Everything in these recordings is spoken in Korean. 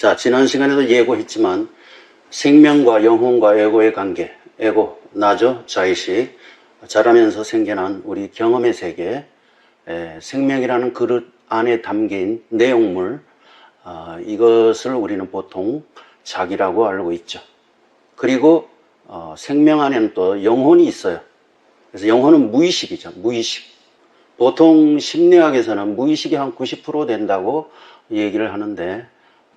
자, 지난 시간에도 예고했지만 생명과 영혼과 에고의 관계, 에고, 나죠, 자의식, 자라면서 생겨난 우리 경험의 세계, 에, 생명이라는 그릇 안에 담긴 내용물, 아, 이것을 우리는 보통 자기라고 알고 있죠. 그리고 어, 생명 안에는 또 영혼이 있어요. 그래서 영혼은 무의식이죠. 무의식. 보통 심리학에서는 무의식이 한 90% 된다고 얘기를 하는데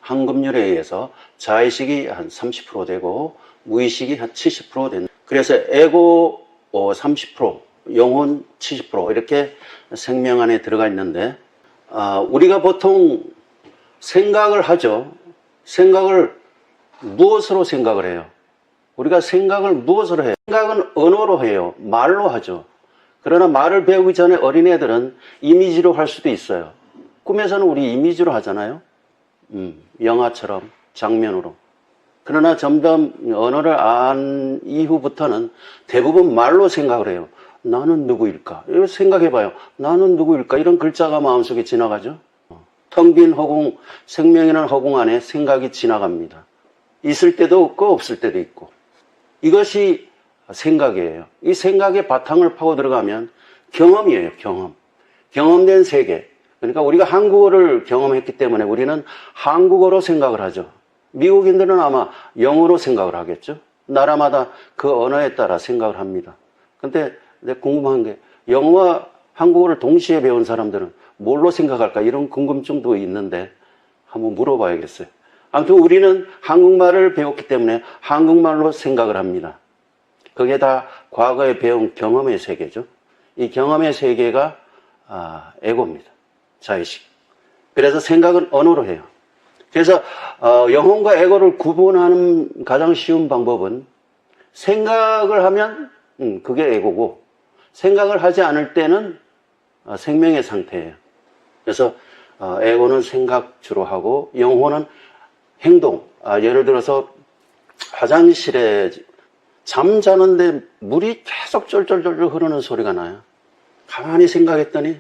한금률에 의해서 자의식이 한 30% 되고 무의식이 한 70% 된다. 그래서 에고 어, 30%, 영혼 70% 이렇게 생명 안에 들어가 있는데 아, 우리가 보통 생각을 하죠. 생각을 무엇으로 생각을 해요? 우리가 생각을 무엇으로 해요? 생각은 언어로 해요. 말로 하죠. 그러나 말을 배우기 전에 어린애들은 이미지로 할 수도 있어요. 꿈에서는 우리 이미지로 하잖아요. 음, 영화처럼 장면으로. 그러나 점점 언어를 안 이후부터는 대부분 말로 생각을 해요. 나는 누구일까? 생각해봐요. 나는 누구일까? 이런 글자가 마음속에 지나가죠. 텅 빈 허공, 생명이라는 허공 안에 생각이 지나갑니다. 있을 때도 없고 없을 때도 있고. 이것이 생각이에요. 이 생각의 바탕을 파고 들어가면 경험이에요, 경험. 경험된 세계. 그러니까 우리가 한국어를 경험했기 때문에 우리는 한국어로 생각을 하죠. 미국인들은 아마 영어로 생각을 하겠죠. 나라마다 그 언어에 따라 생각을 합니다. 근데 내가 궁금한 게 영어와 한국어를 동시에 배운 사람들은 뭘로 생각할까 이런 궁금증도 있는데 한번 물어봐야겠어요. 아무튼 우리는 한국말을 배웠기 때문에 한국말로 생각을 합니다. 그게 다 과거에 배운 경험의 세계죠. 이 경험의 세계가 아, 에고입니다. 자의식. 그래서 생각은 언어로 해요. 그래서 어, 영혼과 에고를 구분하는 가장 쉬운 방법은 생각을 하면 음, 그게 에고고 생각을 하지 않을 때는 어, 생명의 상태예요. 그래서 어, 에고는 생각 주로 하고 영혼은 행동. 아, 예를 들어서 화장실에 잠자는데 물이 계속 쫄쫄쫄쫄 흐르는 소리가 나요. 가만히 생각했더니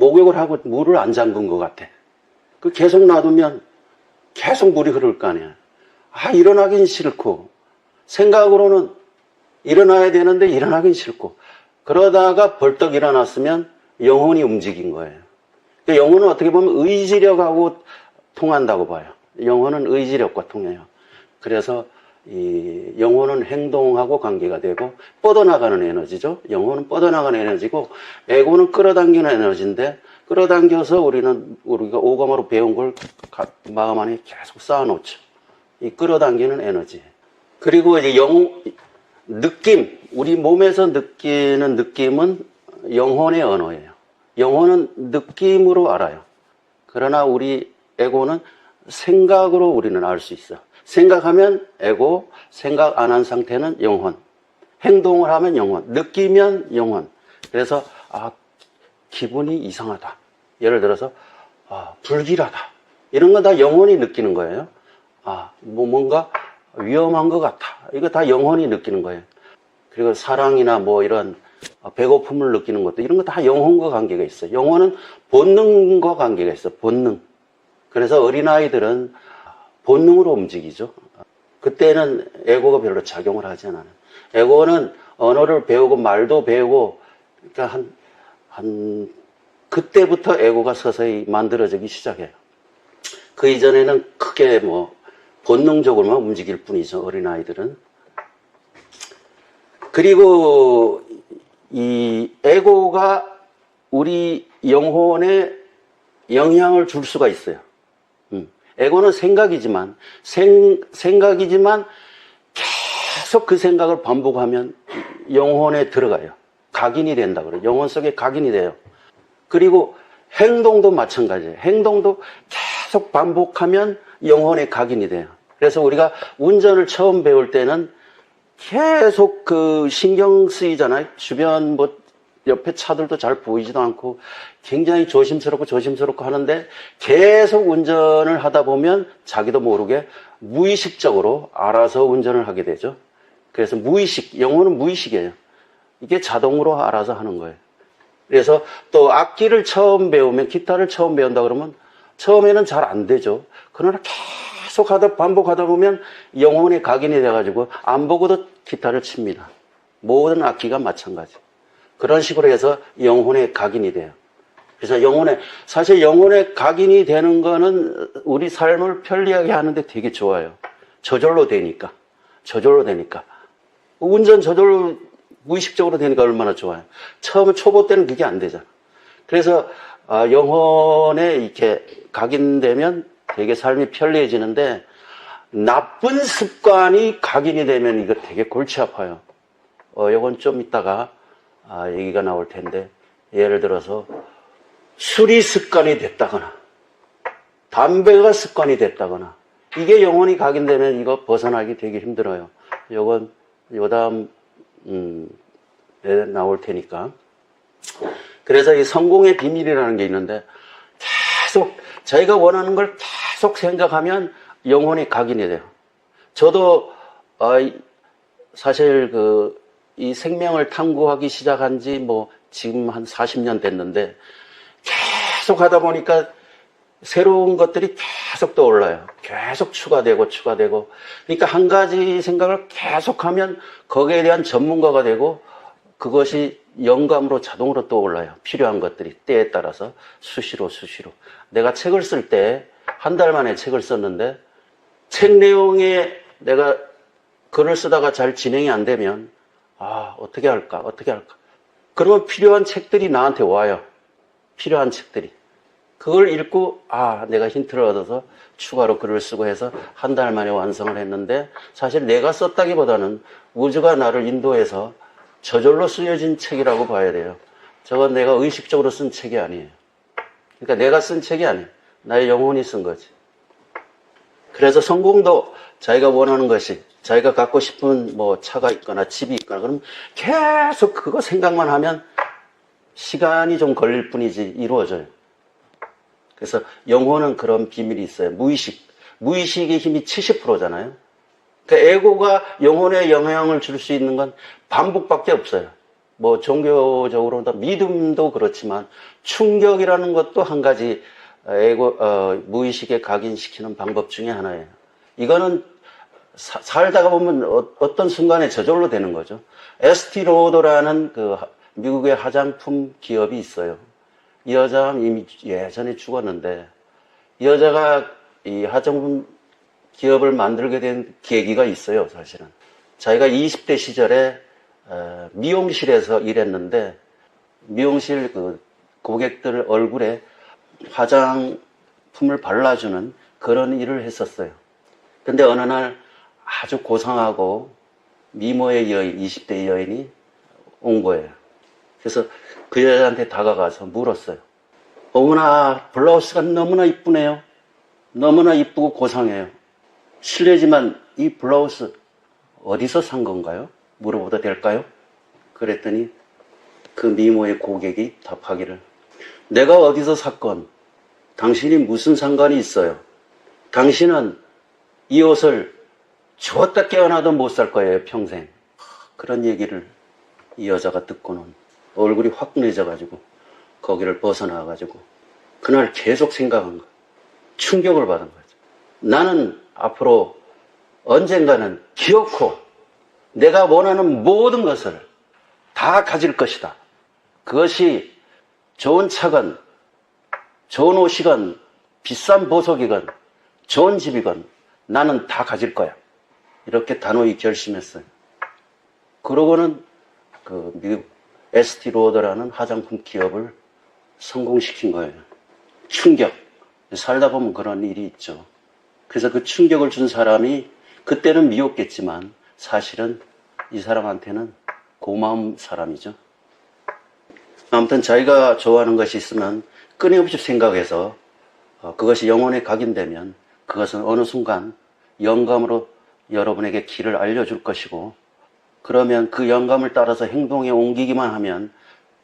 목욕을 하고 물을 안 잠근 것 같아. 그 계속 놔두면 계속 물이 흐를 거 아니야. 아, 일어나긴 싫고 생각으로는 일어나야 되는데 일어나긴 싫고 그러다가 벌떡 일어났으면 영혼이 움직인 거예요. 그러니까 영혼은 어떻게 보면 의지력하고 통한다고 봐요. 영혼은 의지력과 통해요. 그래서 이 영혼은 행동하고 관계가 되고 뻗어나가는 에너지죠. 영혼은 뻗어나가는 에너지고 에고는 끌어당기는 에너지인데 끌어당겨서 우리는 우리가 오감으로 배운 걸 가- 마음 안에 계속 쌓아놓죠. 이 끌어당기는 에너지. 그리고 이제 영 느낌 우리 몸에서 느끼는 느낌은 영혼의 언어예요. 영혼은 느낌으로 알아요. 그러나 우리 에고는 생각으로 우리는 알 수 있어. 생각하면 에고, 생각 안 한 상태는 영혼. 행동을 하면 영혼, 느끼면 영혼. 그래서 아 기분이 이상하다. 예를 들어서 아 불길하다. 이런 건 다 영혼이 느끼는 거예요. 아 뭐 뭔가 위험한 것 같아. 이거 다 영혼이 느끼는 거예요. 그리고 사랑이나 뭐 이런 배고픔을 느끼는 것도 이런 거 다 영혼과 관계가 있어요. 영혼은 본능과 관계가 있어. 본능. 그래서 어린아이들은 본능으로 움직이죠. 그때는 에고가 별로 작용을 하지 않아요. 에고는 언어를 배우고 말도 배우고, 그러니까 한, 한, 그때부터 에고가 서서히 만들어지기 시작해요. 그 이전에는 크게 뭐, 본능적으로만 움직일 뿐이죠, 어린아이들은. 그리고 이 에고가 우리 영혼에 영향을 줄 수가 있어요. 음. 에고는 생각이지만 생, 생각이지만 계속 그 생각을 반복하면 영혼에 들어가요. 각인이 된다 그래요. 영혼 속에 각인이 돼요. 그리고 행동도 마찬가지예요. 행동도 계속 반복하면 영혼에 각인이 돼요. 그래서 우리가 운전을 처음 배울 때는 계속 그 신경 쓰이잖아요. 주변 뭐 옆에 차들도 잘 보이지도 않고 굉장히 조심스럽고 조심스럽고 하는데 계속 운전을 하다 보면 자기도 모르게 무의식적으로 알아서 운전을 하게 되죠. 그래서 무의식, 영어는 무의식이에요. 이게 자동으로 알아서 하는 거예요. 그래서 또 악기를 처음 배우면 기타를 처음 배운다 그러면 처음에는 잘 안 되죠. 그러나 계속 하다 반복하다 보면 영혼이 각인이 돼가지고 안 보고도 기타를 칩니다. 모든 악기가 마찬가지. 그런 식으로 해서 영혼의 각인이 돼요. 그래서 영혼의 사실 영혼의 각인이 되는 거는 우리 삶을 편리하게 하는데 되게 좋아요. 저절로 되니까. 저절로 되니까. 운전 저절로 무의식적으로 되니까 얼마나 좋아요. 처음 초보 때는 그게 안 되잖아. 그래서 아, 영혼에 이렇게 각인되면 되게 삶이 편리해지는데 나쁜 습관이 각인이 되면 이거 되게 골치 아파요. 어, 이건 좀 이따가 아, 얘기가 나올 텐데 예를 들어서 술이 습관이 됐다거나 담배가 습관이 됐다거나 이게 영혼이 각인되면 이거 벗어나기 되게 힘들어요. 요건 요다음 음, 에 나올 테니까. 그래서 이 성공의 비밀이라는 게 있는데 계속 자기가 원하는 걸 계속 생각하면 영혼이 각인이 돼요. 저도 어, 이- 사실 그 이 생명을 탐구하기 시작한 지 뭐 지금 한 40년 됐는데 계속 하다 보니까 새로운 것들이 계속 떠올라요. 계속 추가되고 추가되고. 그러니까 한 가지 생각을 계속하면 거기에 대한 전문가가 되고 그것이 영감으로 자동으로 떠올라요. 필요한 것들이 때에 따라서 수시로 수시로. 내가 책을 쓸 때 한 달 만에 책을 썼는데 책 내용에 내가 글을 쓰다가 잘 진행이 안 되면 아 어떻게 할까 어떻게 할까 그러면 필요한 책들이 나한테 와요. 필요한 책들이. 그걸 읽고 아 내가 힌트를 얻어서 추가로 글을 쓰고 해서 한 달 만에 완성을 했는데 사실 내가 썼다기보다는 우주가 나를 인도해서 저절로 쓰여진 책이라고 봐야 돼요. 저건 내가 의식적으로 쓴 책이 아니에요. 그러니까 내가 쓴 책이 아니에요. 나의 영혼이 쓴 거지. 그래서 성공도 자기가 원하는 것이 자기가 갖고 싶은 뭐 차가 있거나 집이 있거나 그러면 계속 그거 생각만 하면 시간이 좀 걸릴 뿐이지 이루어져요. 그래서 영혼은 그런 비밀이 있어요. 무의식. 무의식의 힘이 70%잖아요. 그러니까 에고가 영혼에 영향을 줄 수 있는 건 반복밖에 없어요. 뭐 종교적으로 믿음도 그렇지만 충격이라는 것도 한 가지 에고 어, 무의식에 각인시키는 방법 중에 하나예요. 이거는 사- 살다가 보면 어, 떤 순간에 저절로 되는 거죠. 에스티 로더라는 그 하- 미국의 화장품 기업이 있어요. 이 여자는 이미 예전에 죽었는데 이 여자가 이 화장품 기업을 만들게 된 계기가 있어요, 사실은. 자기가 20대 시절에 어, 미용실에서 일했는데 미용실 그 고객들 얼굴에 화장품을 발라주는 그런 일을 했었어요. 근데 어느 날 아주 고상하고 미모의 여인, 20대 여인이 온 거예요. 그래서 그 여자한테 다가가서 물었어요. 어머나, 블라우스가 너무나 이쁘네요. 너무나 이쁘고 고상해요. 실례지만 이 블라우스 어디서 산 건가요? 물어봐도 될까요? 그랬더니 그 미모의 고객이 답하기를 내가 어디서 샀건 당신이 무슨 상관이 있어요? 당신은 이 옷을 죽었다 깨어나도 못 살 거예요, 평생. 그런 얘기를 이 여자가 듣고는 얼굴이 확 내져가지고 거기를 벗어나가지고 그날 계속 생각한 거예요. 충격을 받은 거죠. 나는 앞으로 언젠가는 기어코 내가 원하는 모든 것을 다 가질 것이다. 그것이 좋은 차건, 좋은 옷이건, 비싼 보석이건, 좋은 집이건 나는 다 가질 거야. 이렇게 단호히 결심했어요. 그러고는 그 미국 에스티 로더라는 화장품 기업을 성공시킨 거예요. 충격. 살다 보면 그런 일이 있죠. 그래서 그 충격을 준 사람이 그때는 미웠겠지만 사실은 이 사람한테는 고마운 사람이죠. 아무튼 자기가 좋아하는 것이 있으면 끊임없이 생각해서 어, 그것이 영혼에 각인되면 그것은 어느 순간 영감으로 여러분에게 길을 알려줄 것이고 그러면 그 영감을 따라서 행동에 옮기기만 하면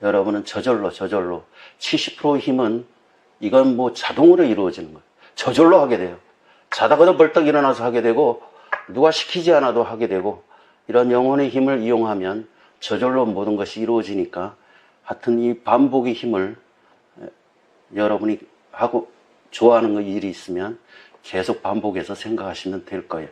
여러분은 저절로 저절로 70% 힘은 이건 뭐 자동으로 이루어지는 거예요. 저절로 하게 돼요. 자다가도 벌떡 일어나서 하게 되고 누가 시키지 않아도 하게 되고 이런 영혼의 힘을 이용하면 저절로 모든 것이 이루어지니까 하여튼 이 반복의 힘을 에, 여러분이 하고 좋아하는 거 일이 있으면 계속 반복해서 생각하시면 될 거예요.